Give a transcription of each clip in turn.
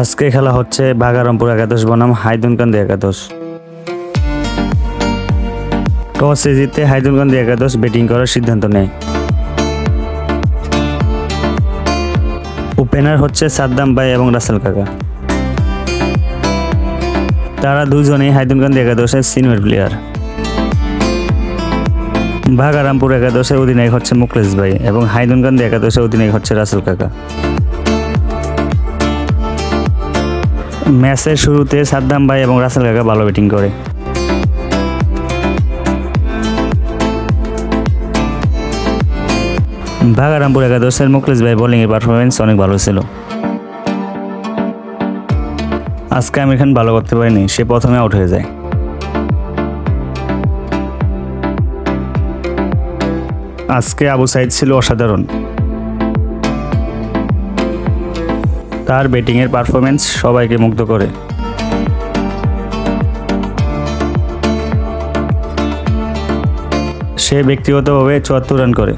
আজকে খেলা হচ্ছে বাগারামপুর একাদশ বনাম হাইদুনকান্দি একাদশ। টসে জিতে হাইদুনকান্দি একাদশ ব্যাটিং করার সিদ্ধান্ত নেয়। ওপেনার হচ্ছে সাদ্দাম ভাই এবং রাসেল কাকা। তারা দুজনেই হাইদুনকান্দি একাদশের সিনিয়র প্লেয়ার। বাগারামপুর একাদশের অধিনায়ক হচ্ছে মুকলেশ ভাই এবং হাইদুনকান্দি একাদশের অধিনায়ক হচ্ছে রাসেল কাকা। ম্যাচের শুরুতে সাদ্দাম ভাই এবং রাসেল কাকা ভালো ব্যাটিং করে। বাগারামপুর একাদশের মুকলেশ ভাই বোলিংয়ের পারফরমেন্স অনেক ভালো ছিল। আজকে আমির খান ভালো করতে পারেনি, সে প্রথমে আউট হয়ে যায়। আজকে আবু সাইদ ছিল অসাধারণ। তার ব্যাটিংয়ের পারফরমেন্স সবাইকে মুগ্ধ করে। সে ব্যক্তিগতভাবে চুয়াত্তর রান করে।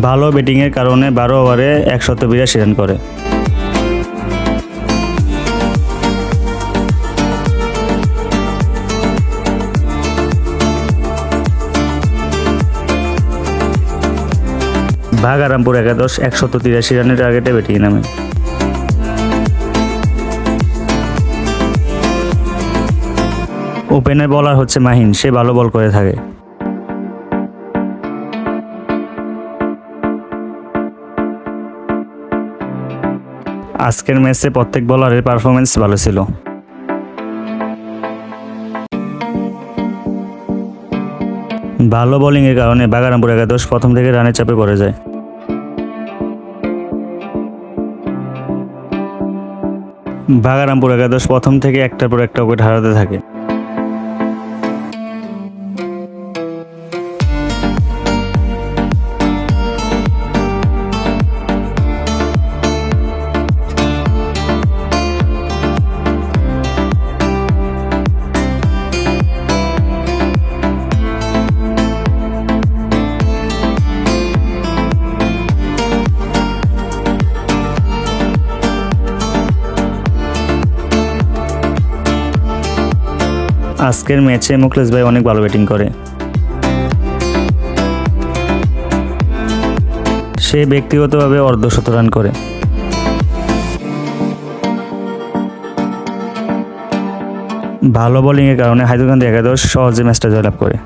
ভালো ব্যাটিংয়ের কারণে বারো ওভারে একশত বিরাশি রান করে। বাগারামপুর একাদশ একশত তিরাশি রানের টার্গেটে ব্যাটিং নামে। ওপেনের বলার হচ্ছে মাহিন, সে ভালো বল করে থাকে। আজকের ম্যাচে প্রত্যেক বলারের পারফরমেন্স ভালো ছিল। ভালো বোলিংয়ের কারণে বাগারামপুর একাদশ প্রথম থেকে রানের চাপে পড়ে যায়। বাগারামপুর একাদশ প্রথম থেকে একটার পর একটা উইকেট হারাতে থাকে। আজকের ম্যাচে মুখলেস ভাই অনেক ভালো ব্যাটিং করে। সে ব্যক্তিগতভাবে অর্ধশত রান করে। ভালো বোলিংয়ের কারণে হাইদুকান্দি একাদশ সহজে ম্যাচটা জয়লাভ করে।